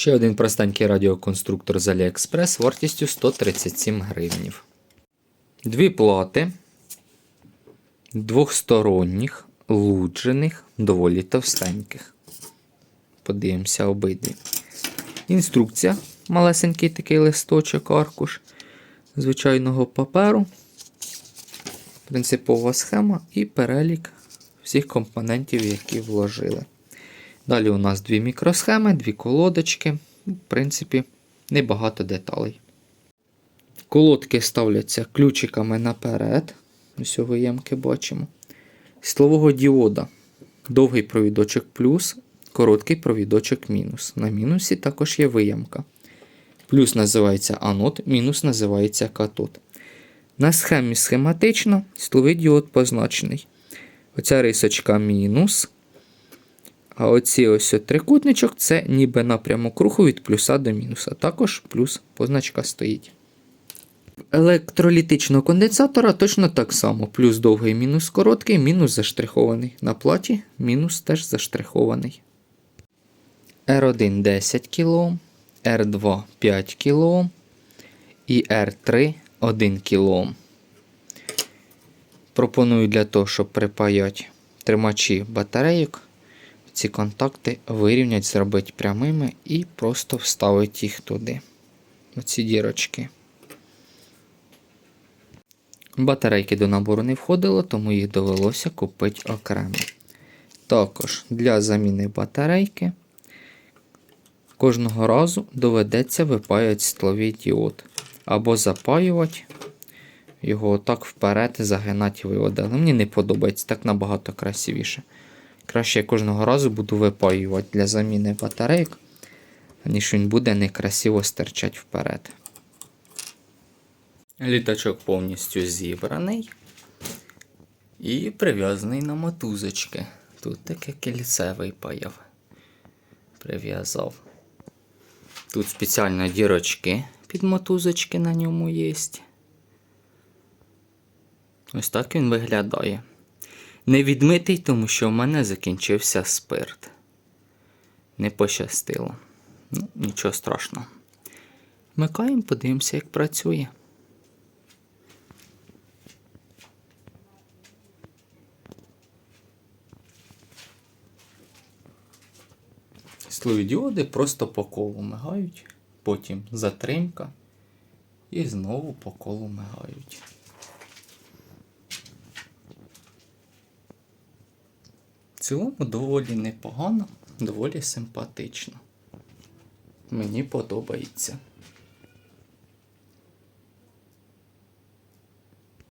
Ще один простенький радіоконструктор з AliExpress вартістю 137 гривнів. Дві плати двохсторонніх, луджених, доволі товстеньких. Подивимося обидві. Інструкція. Малесенький такий листочок, аркуш звичайного паперу. Принципова схема і перелік всіх компонентів, які вложили. Далі у нас дві мікросхеми, дві колодочки. В принципі, небагато деталей. Колодки ставляться ключиками наперед. Ось виємки бачимо. Силового діода. Довгий провідочок плюс, короткий провідочок мінус. На мінусі також є виямка. Плюс називається анод, мінус називається катод. На схемі схематично силовий діод позначений. Оця рисочка мінус. А оці ось трикутничок це ніби напрямок руху від плюса до мінуса. Також плюс позначка стоїть. Електролітичного конденсатора точно так само. Плюс довгий, мінус короткий, мінус заштрихований. На платі мінус теж заштрихований. R1 10 кОм, R2 5 кОм і R3 1 кОм. Пропоную для того, щоб припаяти тримачі батарейок, ці контакти вирівняти, зробити прямими і просто вставити їх туди. Оці дірочки. Батарейки до набору не входило, тому їх довелося купити окремо. Також для заміни батарейки кожного разу доведеться випаювати стловий діод. Або запаювати його отак вперед, загинати виводи. Але мені не подобається, так набагато красивіше. Краще я кожного разу буду випаювати для заміни батарейок, ніж він буде некрасиво стирчати вперед. Літачок повністю зібраний і прив'язаний на мотузочки. Тут таке кільце випаяв. Прив'язав. Тут спеціально дірочки під мотузочки на ньому є. Ось так він виглядає. Не відмитий, тому що в мене закінчився спирт. Не пощастило. Ну, нічого страшного. Вмикаємо, подивимося, як працює. Слоєдіоди просто по колу мигають, потім затримка і знову по колу мигають. Цілому доволі непогано, доволі симпатично. Мені подобається.